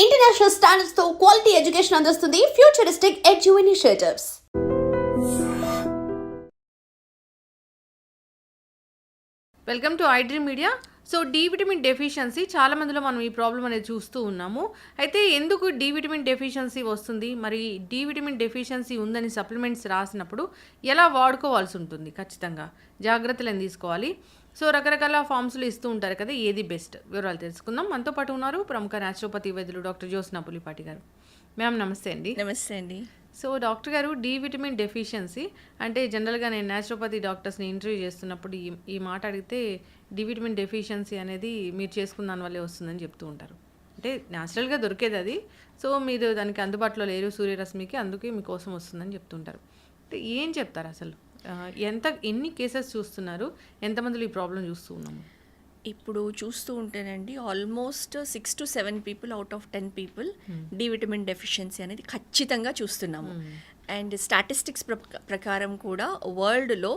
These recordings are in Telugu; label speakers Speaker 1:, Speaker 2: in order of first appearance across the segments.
Speaker 1: ఇంటర్నేషనల్ స్టాండర్డ్స్తో క్వాలిటీ ఎడ్యుకేషన్ అందిస్తుంది futuristic edu initiatives
Speaker 2: welcome to iDream media so D vitamin deficiency చాలా మందిలో మనం ఈ ప్రాబ్లం అనేది చూస్తూ ఉన్నాము. అయితే ఎందుకు డి విటమిన్ డెఫిషియన్సీ వస్తుంది? మరి డి విటమిన్ డెఫిషియన్సీ ఉందని సప్లిమెంట్స్ రాసినప్పుడు ఎలా వాడుకోవాల్సి ఉంటుంది? ఖచ్చితంగా జాగ్రత్తలను తీసుకోవాలి. సో రకరకాల ఫామ్స్లు ఇస్తూ ఉంటారు కదా ఏది బెస్ట్ వివరాలు తెలుసుకుందాం. మనతో పాటు ఉన్నారు ప్రముఖ న్యాచురోపతి వైద్యులు డాక్టర్ జ్యోత్స్నా పులిపాటి గారు. మ్యామ్ నమస్తే అండి.
Speaker 3: నమస్తే అండి.
Speaker 2: సో డాక్టర్ గారు డి విటమిన్ డెఫిషియన్సీ అంటే జనరల్గా నేను న్యాచురోపతి డాక్టర్స్ని ఇంటర్వ్యూ చేస్తున్నప్పుడు ఈ ఈ మాట అడిగితే డి విటమిన్ డెఫిషియన్సీ అనేది మీరు చేసుకున్న దాని వల్లే వస్తుందని చెప్తూ ఉంటారు. అంటే న్యాచురల్గా దొరికేది అది. సో మీరు దానికి అందుబాటులో లేరు సూర్యరశ్మికి అందుకే మీకోసం వస్తుందని చెప్తుంటారు అంటే ఏం చెప్తారు అసలు? ఎంత ఎన్ని కేసెస్ చూస్తున్నారు? ఎంతమందిలో ఈ ప్రాబ్లం చూస్తూ ఉన్నాము?
Speaker 3: ఇప్పుడు చూస్తూ ఉంటేనండి almost six to seven people out of ten people D vitamin deficiency అనేది ఖచ్చితంగా చూస్తున్నాము. అండ్ స్టాటిస్టిక్స్ ప్రకారం కూడా వరల్డ్లో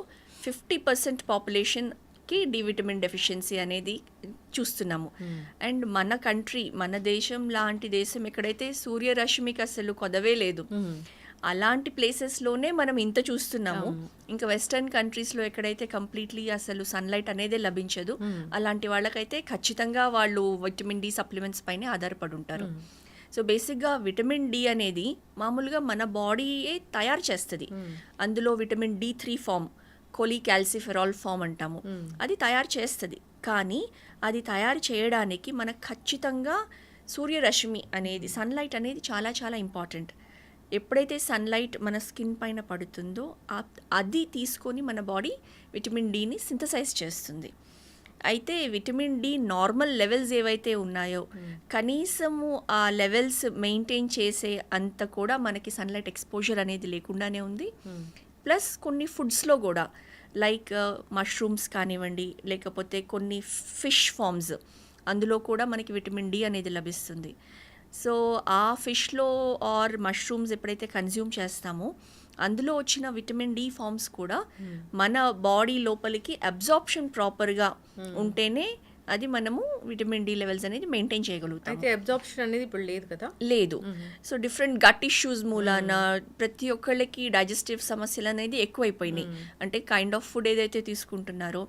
Speaker 3: ఫిఫ్టీ పర్సెంట్ పాపులేషన్కి డి విటమిన్ డెఫిషియన్సీ అనేది చూస్తున్నాము. అండ్ మన కంట్రీ మన దేశం లాంటి దేశం ఎక్కడైతే సూర్యరశ్మికి అసలు కొదవే లేదు అలాంటి ప్లేసెస్లోనే మనం ఇంత చూస్తున్నాము. ఇంకా వెస్టర్న్ కంట్రీస్లో ఎక్కడైతే కంప్లీట్లీ అసలు సన్లైట్ అనేదే లభించదు అలాంటి వాళ్ళకైతే ఖచ్చితంగా వాళ్ళు విటమిన్ డి సప్లిమెంట్స్ పైనే ఆధారపడి ఉంటారు. సో బేసిక్గా విటమిన్ డి అనేది మామూలుగా మన బాడీయే తయారు చేస్తుంది. అందులో vitamin D three form cholecalciferol form అంటాము అది తయారు చేస్తుంది. కానీ అది తయారు చేయడానికి మనకు ఖచ్చితంగా సూర్యరశ్మి అనేది సన్లైట్ అనేది చాలా చాలా ఇంపార్టెంట్ ఎప్పుడైతే సన్లైట్ మన స్కిన్ పైన పడుతుందో అది తీసుకొని మన బాడీ విటమిన్ డిని సింథసైజ్ చేస్తుంది. అయితే విటమిన్ డి నార్మల్ లెవెల్స్ ఏవైతే ఉన్నాయో కనీసము ఆ లెవెల్స్ మెయింటైన్ చేసే అంత కూడా మనకి సన్లైట్ ఎక్స్పోజర్ అనేది లేకుండానే ఉంది. ప్లస్ కొన్ని ఫుడ్స్లో కూడా లైక్ మష్రూమ్స్ కానివ్వండి లేకపోతే కొన్ని ఫిష్ ఫామ్స్ అందులో కూడా మనకి విటమిన్ డి అనేది లభిస్తుంది. సో ఆ ఫిష్లో ఆర్ మష్రూమ్స్ ఎప్పుడైతే కన్జ్యూమ్ చేస్తామో అందులో వచ్చిన విటమిన్ డి ఫామ్స్ కూడా మన బాడీ లోపలికి అబ్జార్ప్షన్ ప్రాపర్గా ఉంటేనే అది మనము విటమిన్ డి లెవెల్స్ అనేది మెయింటైన్ చేయగలుగుతాం
Speaker 2: అయితే అబ్జార్ప్షన్ అనేది ఇప్పుడు లేదు కదా?
Speaker 3: లేదు. సో డిఫరెంట్ గట్ ఇష్యూస్ మూలాన ప్రతి ఒక్కళ్ళకి డైజెస్టివ్ సమస్యలు అనేది ఎక్కువైపోయినాయి. అంటే కైండ్ ఆఫ్ ఫుడ్ ఏదైతే తీసుకుంటున్నారో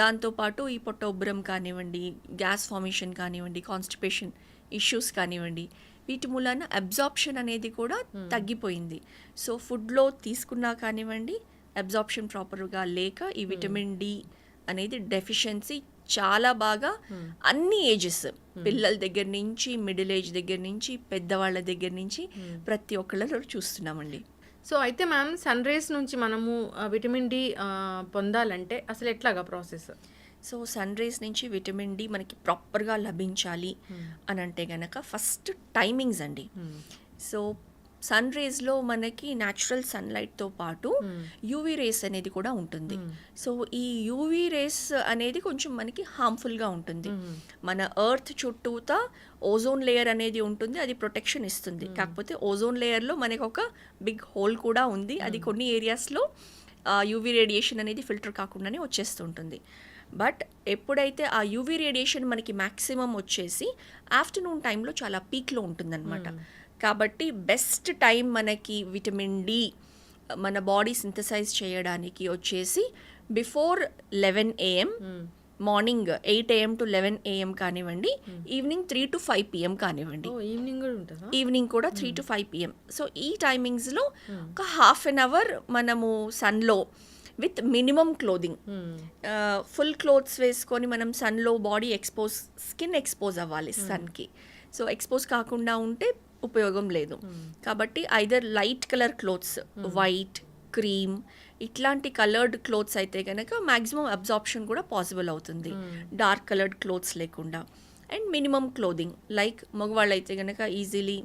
Speaker 3: దాంతోపాటు ఈ పొట్ట ఉబ్బరం కానివ్వండి గ్యాస్ ఫార్మేషన్ కానివ్వండి కాన్స్టిపేషన్ ఇష్యూస్ కానివ్వండి వీటి మూలాన అబ్జార్ప్షన్ అనేది కూడా తగ్గిపోయింది. సో ఫుడ్లో తీసుకున్నా కానివ్వండి అబ్జార్ప్షన్ ప్రాపర్గా లేక ఈ విటమిన్ డి అనేది డెఫిషియన్సీ చాలా బాగా అన్ని ఏజెస్ పిల్లల దగ్గర నుంచి మిడిల్ ఏజ్ దగ్గర నుంచి పెద్దవాళ్ళ దగ్గర నుంచి ప్రతి ఒక్కళ్ళలో చూస్తున్నామండి.
Speaker 2: సో అయితే మ్యామ్ సన్ రేస్ నుంచి మనము విటమిన్ డి పొందాలంటే అసలు ఎట్లాగా ప్రాసెస్
Speaker 3: సో సన్ రేస్ నుంచి విటమిన్ డి మనకి ప్రాపర్గా లభించాలి అని అంటే గనక ఫస్ట్ టైమింగ్స్ అండి. సో సన్ రేస్లో మనకి న్యాచురల్ సన్లైట్తో పాటు యూవీ రేస్ అనేది కూడా ఉంటుంది. సో ఈ యూవీ రేస్ అనేది కొంచెం మనకి హార్మ్ఫుల్గా ఉంటుంది. మన ఎర్త్ చుట్టూతా ఓజోన్ లేయర్ అనేది ఉంటుంది అది ప్రొటెక్షన్ ఇస్తుంది. కాకపోతే ఓజోన్ లేయర్లో మనకి ఒక బిగ్ హోల్ కూడా ఉంది. అది కొన్ని ఏరియాస్లో యూవీ రేడియేషన్ అనేది ఫిల్టర్ కాకుండానే వచ్చేస్తుంటుంది. బట్ ఎప్పుడైతే ఆ యూవీ రేడియేషన్ మనకి మ్యాక్సిమం వచ్చేసి ఆఫ్టర్నూన్ టైంలో చాలా పీక్లో ఉంటుందన్నమాట. కాబట్టి బెస్ట్ టైం మనకి విటమిన్ డి మన బాడీ సింథసైజ్ చేయడానికి వచ్చేసి before eleven AM morning eight AM to eleven AM కానివ్వండి evening three to five PM కానివ్వండి.
Speaker 2: ఈవినింగ్ కూడా
Speaker 3: ఈవినింగ్ కూడా three to five PM. So ఈ టైమింగ్స్లో ఒక హాఫ్ అన్ అవర్ మనము సన్లో with minimum clothing. Full clothes వేసుకొని మనం సన్లో బాడీ ఎక్స్పోజ్ స్కిన్ ఎక్స్పోజ్ అవ్వాలి సన్కి. సో ఎక్స్పోజ్ కాకుండా ఉంటే ఉపయోగం లేదు. కాబట్టి either light colour clothes white cream ఇట్లాంటి కలర్డ్ క్లోత్స్ అయితే కనుక మ్యాక్సిమం అబ్జార్ప్షన్ కూడా పాసిబుల్ అవుతుంది. డార్క్ కలర్డ్ క్లోత్స్ లేకుండా. అండ్ మినిమం క్లోదింగ్ లైక్ మగవాళ్ళు అయితే కనుక ఈజీలీ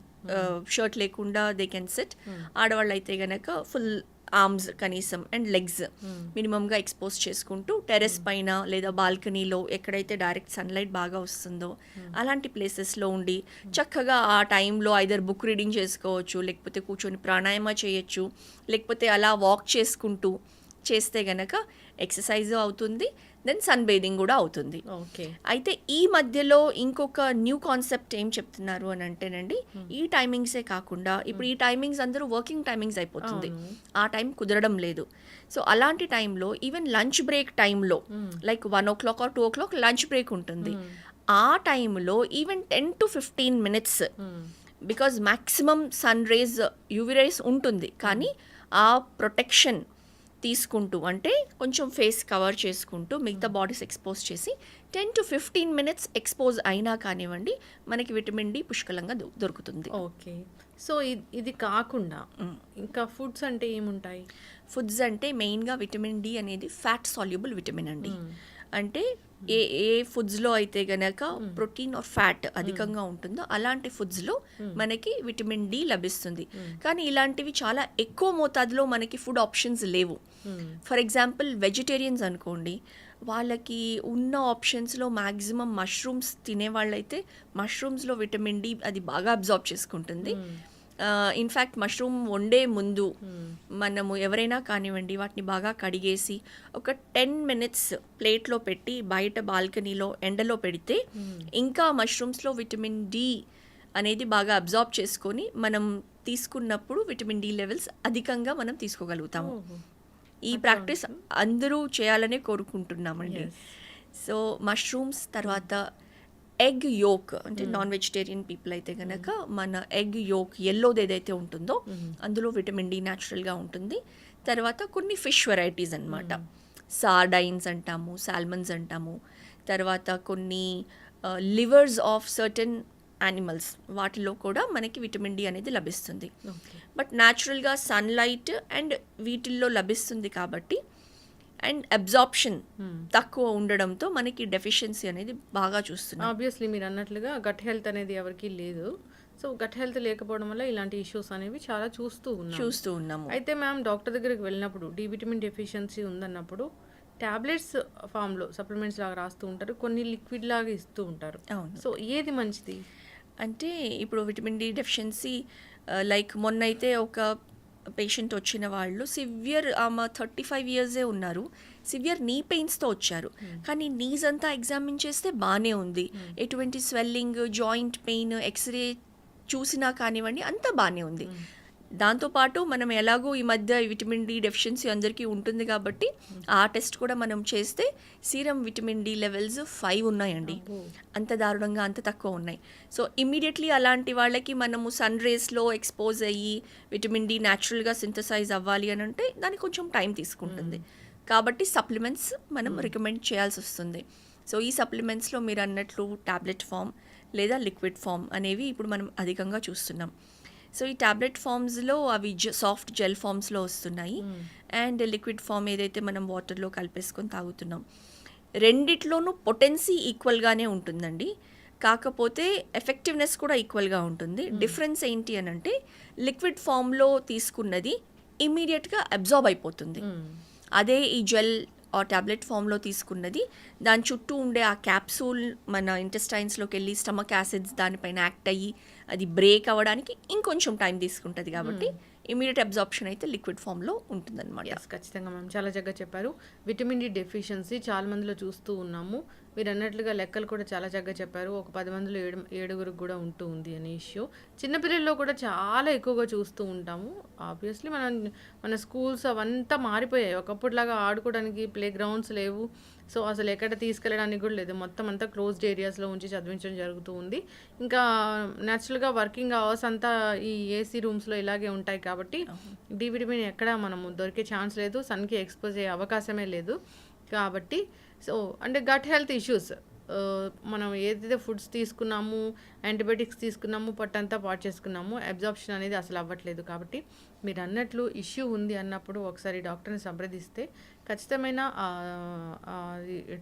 Speaker 3: షర్ట్ లేకుండా దే కెన్ సెట్. ఆడవాళ్ళు అయితే కనుక ఫుల్ ఆర్మ్స్ కనీసం అండ్ లెగ్స్ మినిమంగా ఎక్స్పోజ్ చేసుకుంటూ టెరెస్ పైన లేదా బాల్కనీలో ఎక్కడైతే డైరెక్ట్ సన్లైట్ బాగా వస్తుందో అలాంటి ప్లేసెస్లో ఉండి చక్కగా ఆ టైంలో ఐదర్ బుక్ రీడింగ్ చేసుకోవచ్చు లేకపోతే కూర్చొని ప్రాణాయామ చేయొచ్చు లేకపోతే అలా వాక్ చేసుకుంటూ చేస్తే గనక ఎక్సర్సైజ్ అవుతుంది దెన్ సన్ బేదింగ్ కూడా అవుతుంది.
Speaker 2: ఓకే.
Speaker 3: అయితే ఈ మధ్యలో ఇంకొక న్యూ కాన్సెప్ట్ ఏం చెప్తున్నారు అని అంటేనండి ఈ టైమింగ్సే కాకుండా ఇప్పుడు ఈ టైమింగ్స్ అందరూ వర్కింగ్ టైమింగ్స్ అయిపోతుంది. ఆ టైం కుదరడం లేదు. సో అలాంటి టైంలో ఈవెన్ లంచ్ బ్రేక్ టైంలో like one o'clock or two o'clock lunch break ఉంటుంది. ఆ టైంలో even ten to fifteen minutes because maximum sun rays UV rays ఉంటుంది. కానీ ఆ ప్రొటెక్షన్ తీసుకుంటూ అంటే కొంచెం ఫేస్ కవర్ చేసుకుంటూ మిగతా బాడీస్ ఎక్స్పోజ్ చేసి ten to fifteen minutes expose అయినా కానివ్వండి మనకి విటమిన్ డి పుష్కలంగా దొరుకుతుంది.
Speaker 2: ఓకే. సో ఇది కాకుండా ఇంకా ఫుడ్స్ అంటే ఏముంటాయి?
Speaker 3: ఫుడ్స్ అంటే మెయిన్గా విటమిన్ డి అనేది ఫ్యాట్ సాల్యుబుల్ విటమిన్ అండి. అంటే ఏ ఏ ఫుడ్స్లో అయితే గనక ప్రోటీన్ ఆర్ ఫ్యాట్ అధికంగా ఉంటుందో అలాంటి ఫుడ్స్లో మనకి విటమిన్ డి లభిస్తుంది. కానీ ఇలాంటివి చాలా ఎక్కువ మోతాదులో మనకి ఫుడ్ ఆప్షన్స్ లేవు. ఫర్ ఎగ్జాంపుల్ వెజిటేరియన్స్ అనుకోండి వాళ్ళకి ఉన్న ఆప్షన్స్లో మ్యాక్సిమం మష్రూమ్స్ తినే వాళ్ళైతే మష్రూమ్స్లో విటమిన్ డి అది బాగా అబ్జార్బ్ చేసుకుంటుంది. ఇన్ఫ్యాక్ట్ మష్రూమ్ వండే ముందు మనము ఎవరైనా కానివ్వండి వాటిని బాగా కడిగేసి ఒక టెన్ మినిట్స్ ప్లేట్లో పెట్టి బయట బాల్కనీలో ఎండలో పెడితే ఇంకా మష్రూమ్స్లో విటమిన్ డి అనేది బాగా అబ్జార్బ్ చేసుకొని మనం తీసుకున్నప్పుడు విటమిన్ డి లెవెల్స్ అధికంగా మనం తీసుకోగలుగుతాము. ఈ ప్రాక్టీస్ అందరూ చేయాలనే కోరుకుంటున్నామండి. సో మష్రూమ్స్ తర్వాత ఎగ్ యోక్ అంటే నాన్ వెజిటేరియన్ పీపుల్ అయితే కనుక మన ఎగ్ యోక్ ఎల్లోది ఏదైతే ఉంటుందో అందులో విటమిన్ డి న్యాచురల్గా ఉంటుంది. తర్వాత కొన్ని ఫిష్ వెరైటీస్ అన్నమాట. సార్డైన్స్ అంటాము సాల్మన్స్ అంటాము. తర్వాత కొన్ని లివర్స్ ఆఫ్ సర్టన్ యానిమల్స్ వాటిలో కూడా మనకి విటమిన్ డి అనేది లభిస్తుంది. బట్ న్యాచురల్గా సన్లైట్ అండ్ వీటిల్లో లభిస్తుంది కాబట్టి అండ్ అబ్జార్ప్షన్ తక్కువ ఉండడంతో మనకి డెఫిషియన్సీ అనేది బాగా చూస్తున్నాం.
Speaker 2: ఆబ్వియస్లీ మీరు అన్నట్లుగా గట్ హెల్త్ అనేది ఎవరికి లేదు. సో గట్ హెల్త్ లేకపోవడం వల్ల ఇలాంటి ఇష్యూస్ అనేవి చాలా చూస్తూ ఉన్నాం
Speaker 3: చూస్తూ ఉన్నాము.
Speaker 2: అయితే మ్యామ్ డాక్టర్ దగ్గరికి వెళ్ళినప్పుడు డి విటమిన్ డెఫిషియన్సీ ఉందన్నప్పుడు టాబ్లెట్స్ ఫామ్లో సప్లిమెంట్స్ లాగా రాస్తూ ఉంటారు. కొన్ని లిక్విడ్ లాగా ఇస్తూ ఉంటారు.
Speaker 3: అవును.
Speaker 2: సో ఏది మంచిది?
Speaker 3: అంటే ఇప్పుడు విటమిన్ డి డెఫిషియన్సీ లైక్ మొన్న అయితే ఒక పేషెంట్ వచ్చిన వాళ్ళు సివియర్ ఆమె థర్టీ ఫైవ్ ఇయర్సే ఉన్నారు. సివియర్ నీ పెయిన్స్తో వచ్చారు. కానీ నీస్ అంతా ఎగ్జామిన్ చేస్తే బాగానే ఉంది. ఎటువంటి స్వెల్లింగ్ జాయింట్ పెయిన్ ఎక్స్రే చూసినా కానివ్వండి అంతా బాగానే ఉంది. దాంతోపాటు మనం ఎలాగో ఈ మధ్య విటమిన్ డి డెఫిషియన్సీ అందరికీ ఉంటుంది కాబట్టి ఆ టెస్ట్ కూడా మనం చేస్తే serum vitamin D levels five ఉన్నాయండి. అంత దారుణంగా అంత తక్కువ ఉన్నాయి. సో ఇమ్మీడియట్లీ అలాంటి వాళ్ళకి మనము సన్ రేస్లో ఎక్స్పోజ్ అయ్యి విటమిన్ డి న్యాచురల్గా సింథసైజ్ అవ్వాలి అని అంటే దానికి కొంచెం టైం తీసుకుంటుంది. కాబట్టి సప్లిమెంట్స్ మనం రికమెండ్ చేయాల్సి వస్తుంది. సో ఈ సప్లిమెంట్స్లో మీరు అన్నట్లు టాబ్లెట్ ఫామ్ లేదా లిక్విడ్ ఫామ్ అనేవి ఇప్పుడు మనం అధికంగా చూస్తున్నాం. సో ఈ టాబ్లెట్ ఫామ్స్లో అవి సాఫ్ట్ జెల్ ఫామ్స్లో వస్తున్నాయి. అండ్ లిక్విడ్ ఫామ్ ఏదైతే మనం వాటర్లో కలిపేసుకొని తాగుతున్నాం. రెండిట్లోనూ పొటెన్సీ ఈక్వల్గానే ఉంటుందండి. కాకపోతే ఎఫెక్టివ్నెస్ కూడా ఈక్వల్గా ఉంటుంది. డిఫరెన్స్ ఏంటి అని అంటే లిక్విడ్ ఫామ్లో తీసుకున్నది ఇమీడియట్గా అబ్జార్బ్ అయిపోతుంది. అదే ఈ జెల్ ఆ టాబ్లెట్ ఫామ్లో తీసుకున్నది. దాని చుట్టూ ఉండే ఆ క్యాప్సూల్ మన ఇంటెస్టైన్స్లోకి వెళ్ళి స్టమక్ యాసిడ్స్ దానిపైన యాక్ట్ అయ్యి అది బ్రేక్ అవ్వడానికి ఇంకొంచెం టైం తీసుకుంటుంది కాబట్టి ఇమీడియట్ అబ్జార్ప్షన్ అయితే లిక్విడ్ ఫామ్లో ఉంటుందన్నమాట.
Speaker 2: ఖచ్చితంగా మ్యామ్. చాలా చక్కగా చెప్పారు. విటమిన్ డి డెఫిషియన్సీ చాలా మందిలో చూస్తూ ఉన్నాము. మీరు అన్నట్లుగా లెక్కలు కూడా చాలా చక్కగా చెప్పారు. ఒక పది మందిలో ఏడు ఏడుగురికి కూడా ఉంటూ ఉంది అనే ఇష్యూ. చిన్నపిల్లల్లో కూడా చాలా ఎక్కువగా చూస్తూ ఉంటాము. ఆబ్వియస్లీ మనం మన స్కూల్స్ అవంతా మారిపోయాయి. ఒకప్పుడులాగా ఆడుకోవడానికి ప్లే గ్రౌండ్స్ లేవు. సో అసలు ఎక్కడ తీసుకెళ్ళడానికి కూడా లేదు. మొత్తం అంతా క్లోజ్డ్ ఏరియాస్లో ఉంచి చదివించడం జరుగుతూ ఉంది. ఇంకా న్యాచురల్గా వర్కింగ్ అవర్స్ అంతా ఈ ఏసీ రూమ్స్లో ఇలాగే ఉంటాయి కాబట్టి డి విటమిన్ ఎక్కడ మనము దొరికే ఛాన్స్ లేదు. సన్కి ఎక్స్పోజ్ అయ్యే అవకాశమే లేదు. కాబట్టి సో అంటే గట్ హెల్త్ ఇష్యూస్ మనం ఏదైతే ఫుడ్స్ తీసుకున్నాము యాంటీబయాటిక్స్ తీసుకున్నాము పొట్టంతా పాటు చేసుకున్నాము అబ్జార్ప్షన్ అనేది అసలు అవ్వట్లేదు కాబట్టి మీరు అన్నట్లు ఇష్యూ ఉంది అన్నప్పుడు ఒకసారి డాక్టర్ని సంప్రదిస్తే ఖచ్చితమైన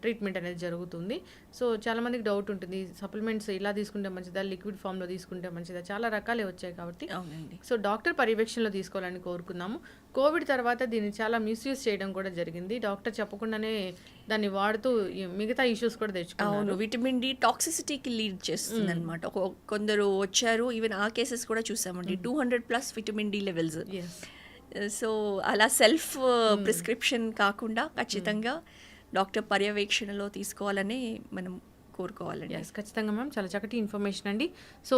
Speaker 2: ట్రీట్మెంట్ అనేది జరుగుతుంది. సో చాలామందికి డౌట్ ఉంటుంది. సప్లిమెంట్స్ ఇలా తీసుకుంటే మంచిదా లిక్విడ్ ఫామ్లో తీసుకుంటే మంచిదా చాలా రకాలే వచ్చాయి కాబట్టి
Speaker 3: అవునండి.
Speaker 2: సో డాక్టర్ పర్యవేక్షణలో తీసుకోవాలని కోరుకున్నాము. కోవిడ్ తర్వాత దీన్ని చాలా మిస్యూజ్ చేయడం కూడా జరిగింది. డాక్టర్ చెప్పకుండానే దాన్ని వాడుతూ మిగతా ఇష్యూస్ కూడా తెచ్చుకున్నారు.
Speaker 3: అవును విటమిన్ డి టాక్సిసిటీకి లీడ్ చేస్తుంది అనమాట కొందరు వచ్చారు ఈవెన్ ఆ కేసెస్ కూడా చూసామండి. Two hundred plus vitamin D levels so అలా సెల్ఫ్ ప్రిస్క్రిప్షన్ కాకుండా ఖచ్చితంగా డాక్టర్ పర్యవేక్షణలో తీసుకోవాలని మనం కోరుకోవాలండి.
Speaker 2: ఖచ్చితంగా మ్యామ్. చాలా చక్కటి ఇన్ఫర్మేషన్ అండి. సో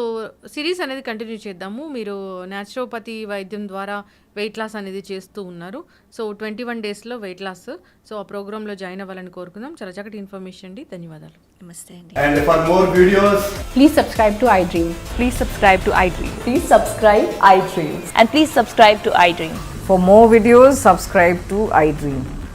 Speaker 2: సిరీస్ అనేది కంటిన్యూ చేద్దాము. మీరు న్యాచురోపతి వైద్యం ద్వారా వెయిట్ లాస్ అనేది చేస్తూ ఉన్నారు. సో ట్వంటీ వన్ డేస్లో వెయిట్ లాస్ సో ఆ ప్రోగ్రాంలో జాయిన్ అవ్వాలని కోరుకుందాం. చాలా చక్కటి ఇన్ఫర్మేషన్ అండి. ధన్యవాదాలు.
Speaker 3: నమస్తే అండి.
Speaker 4: Please subscribe to
Speaker 5: iDream please subscribe to
Speaker 6: iDream please subscribe
Speaker 5: iDream and
Speaker 6: please subscribe to iDream
Speaker 5: for more videos subscribe to
Speaker 4: iDream